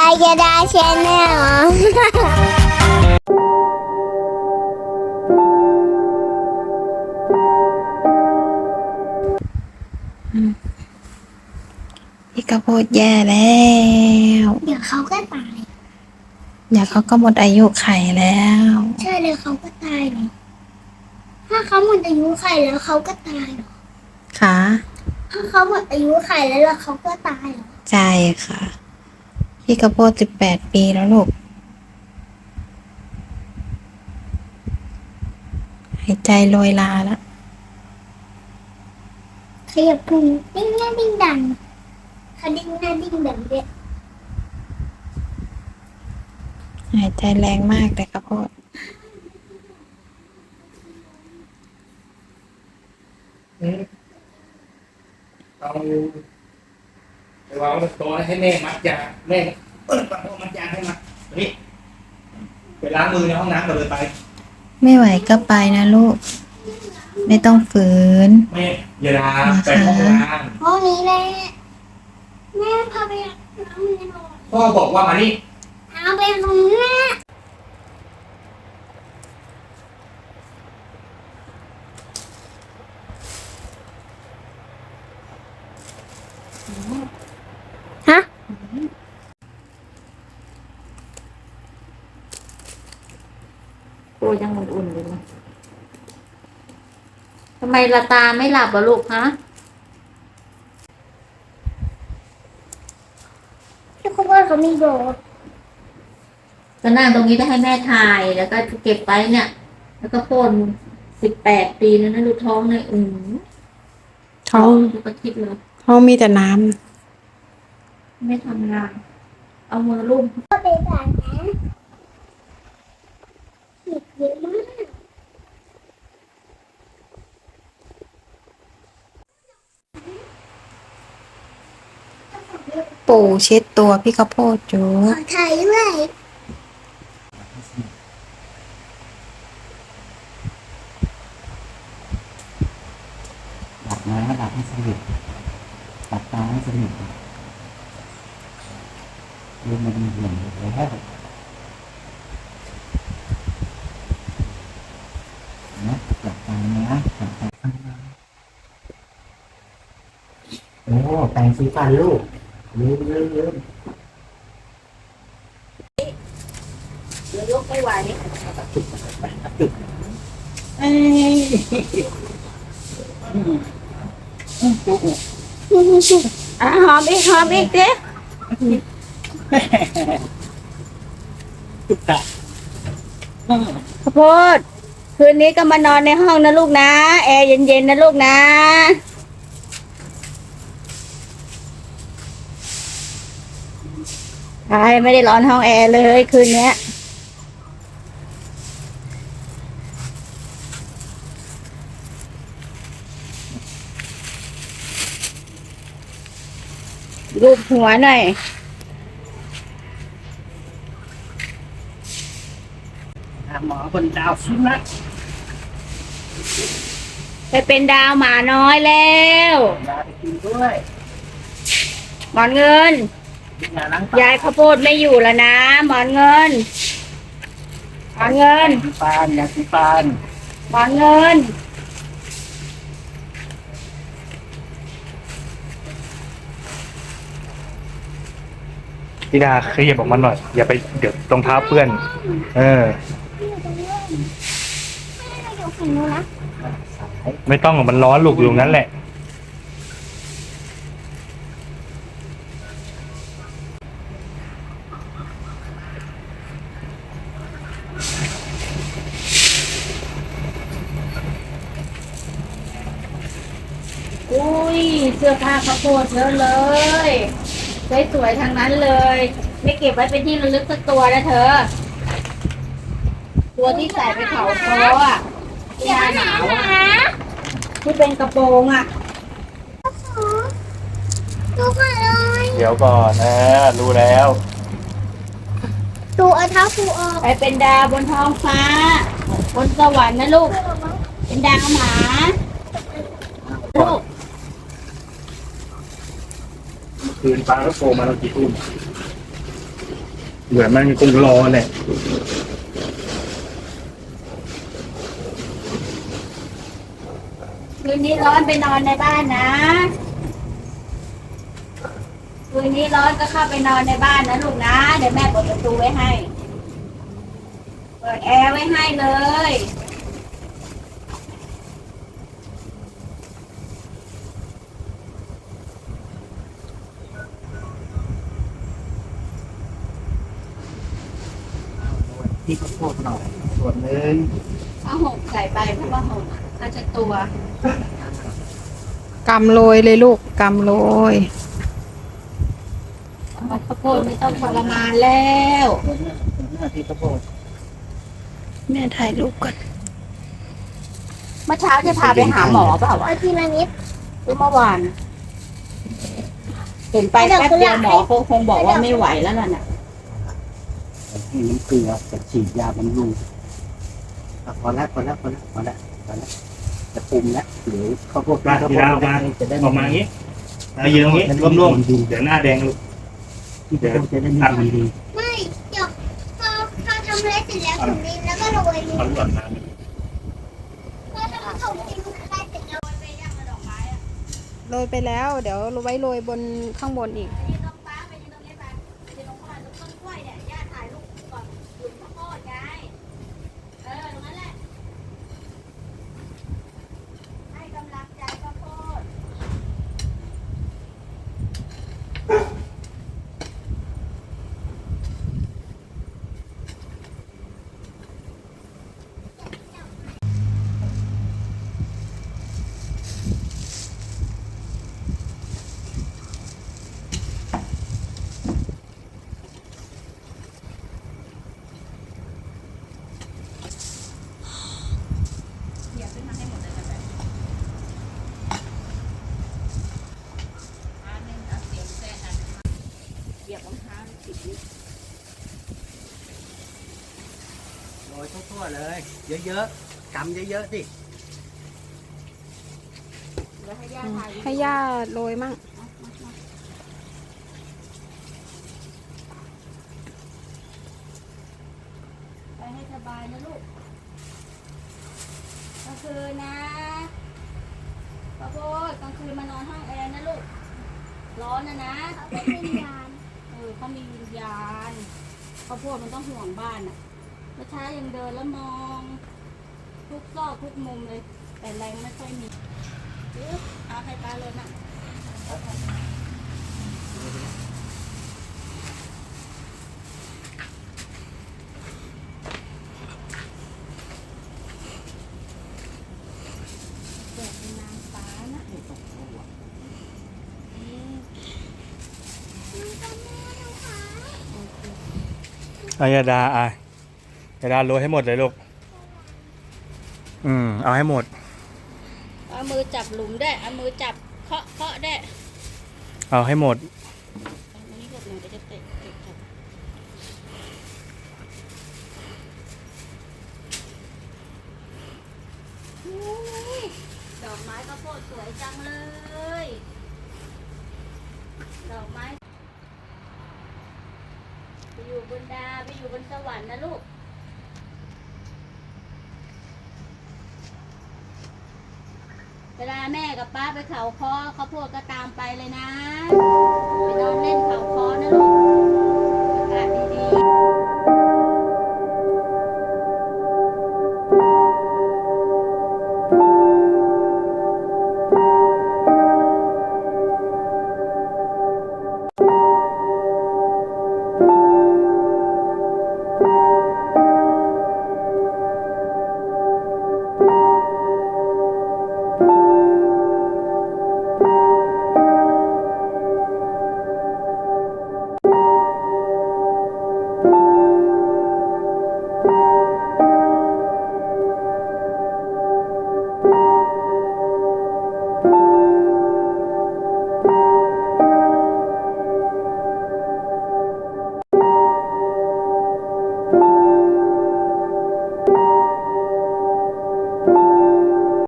อายาดาชแนลพี่กระโพดแย่แล้ว เดี๋ยวเขาก็ตาย เดี๋ยวเขาก็หมดอายุไขแล้ว ใช่เลยเขาก็ตายเหรอถ้าเขาหมดอายุไขแล้วเขาก็ตายเหรอค่ะ ถ้าเขาหมดอายุไขแล้วแล้วเขาก็ตายเหรอใจค่ะ พี่กระโพดสิบแปดปีแล้วลูก หายใจโรยลาแล้วขยับพุงดิ้งหน้าดิ้งดังเขาดิ้งหน้าดิ้งแบบเนี้ยหายใจแรงมากแต่กระโพดเอาไป วางบนโต๊ะให้แม่มัดยาแม่เปิดประตูมัดยาให้มานี่ไปล้างมือในห้องน้ำก่อนเลยไป ไม่ไหวก็ไปนะลูก ไม่ต้องฝืน แม่อย่าดาไปห้องน้ห้องนี้แหละแม่พาไปล้างมือหน่อยำพ่อบอกว่ามานี่ เอาไปตรงนี้แหละฮะ ตัวยังอุ่นๆอยู่นะทำไมละตาไม่หลับอะลูกฮะพี่คุณพ่อเขามีโบสถ์ก็นั่งตรงนี้ได้ให้แม่ถ่ายแล้วก็เก็บไปเนี่ย แล้วก็พ่นสิบแปดปีแล้วนะลูกท้องเนี่ยอืมท้องลูกก็คิดเลยท้องมีแต่น้ไม่ทำงาน เอามือลูบก็ไปก่อนนะหยิบ เยอะมากำปู่เช็ดตัวพี่กระโพดอยู่ขอถ่ายด้วยหลับนะหลับให้สนิทหลับตาให้สนิทเรื่องมันเหี่ยนแล้วนะหลับตานะหลับตาโอ้แป รงสีฟันลูกลืมลืมลืมยกไม่ไหวอะหอมอีกหอมอีกเด้ข้าวโพดคืนนี้ก็มานอนในห้องนะลูกนะ แอร์เย็นๆนะลูกนะ ใช่ไม่ได้ร้อนห้องแอร์เลยคืนเนี้ยรูปหัวหน่อยหมอบนดาวสุนัขไปเป็นดาวหมาน้อยแล้วยาไปกินด้วย หมอนเงินกิน ยาล้างปากยายข้าวโพดไม่อยู่แล้วนะหมอนเงินหมอนเงินสีฟานยาสีฟานหมอนเงินพี่ดาขยับออกมาหน่อย อย่าไปเดี๋ยวรองเท้าเปื้อน เอออยู่ฝั่งนู้นนะไม่ต้องหรอกมันร้อนลูกอยู่ตรงนั้นแหละ อุ้ยเสื้อผ้าข้าวโพดเยอะเลยสวยๆทางนั้นเลย ไม่เก็บไว้เป็นที่ระลึกสักตัวนะเธอ ตัวที่ใส่ไปเขาคออะที่หน้าหนาวอะที่เป็นกระโปรงอะดูก่อนเลยเดี๋ยวก่อนนะรู้แล้วดูเอาเท้าปูออกไปเป็นดาวบนท้องฟ้า บนสวรรค์นะลูก เป็นดาวหมาลูก คืนปลาแล้วโฟมาเรากี่ทุ่มเหมือนมันคงรอแหละคืนนี้ร้อนไปนอนในบ้านนะ คืนนี้ร้อนก็เข้าไปนอนในบ้านนะลูกนะ เดี๋ยวแม่เปิดประตูไว้ให้ เปิดแอร์ไว้ให้เลย ที่ข้าวโพดหน่อย ส่วนหนึ่งเอาหกใส่ไปเพราะว่าหกน่าจะตัวกำโรยเลยลูกกำโรยเอาข้าวโพดไม่ต้องทรมานแล้วส่วนหน้าส่วนหน้าที่ข้าวโพดแม่ถ่ายรูปก่อนเมื่อเช้าจะพาไปหาหมอเปล่าวะเอาทีละนิดหรือเมื่อวานเห็นไปแป๊บเดียวหมอเขาคงบอกว่าไม่ไหวแล้วล่ะน่ะ ให้น้ำเกลือจะฉีดยาบำรุงอะพอแล้วพอแล้วพอแล้วพอแล้วพอแล้วจะปรุงแล้วหรือข้าวโพดมาข้าวทีโพดละออกมาจะได้ออกมาอย่างนี้เอาเยอะอย่างนี้ร่วมๆเดี๋ยวหน้าแดงลูกที่จะจะได้มีมันดีไม่เดี๋ยวพอพอทำอะไรเสร็จแล้วถุงดินแล้วก็โรยดินเอาหล่อนมาพอทำถุงดินอะไรเสร็จแล้วโรยไปแล้วเดี๋ยวไว้โรยบนข้างบนอีก ให้กำลังใจข้าวโพด โรยทั่ วๆเลย เยอะๆกำเยอะๆสิแล้วให้ย่าถ่ายให้ย่าโรยมั่งไปให้สบายนะลูกกลางคืนนะข้าวโพดกลางคืนมานอนห้องแอร์นะลูก ร้อนนะนะเขาเป็นวิญญาณเออเขามีวิญญาณข้าวโพดมันต้องห่วงบ้านอะ เมื่อเช้ายังเดินแล้วมอง ทุกซอกทุกมุมเลย แต่แรงไม่ค่อยมีปึ๊บเอาให้ตาเลยนะเกิดเป็นนางฟ้านะเอายาดาอะยาดาโรยให้หมดเลยลูก อืม เอาให้หมด เอามือจับหลุมได้วยเอามือจับเคาะเคาะได้วยเอาให้หมดอันนี้แบบหนูจะเตะเตะจับอุ๊ยดอกไม้ข้าวโพดสวยจังเลย ดอกไม้ ไปอยู่บนดาไปอยู่บนสวรรค์นะลูก เวลาแม่กับป้าไปเขาคอเขาวโพดก็ตามไปเลยนะ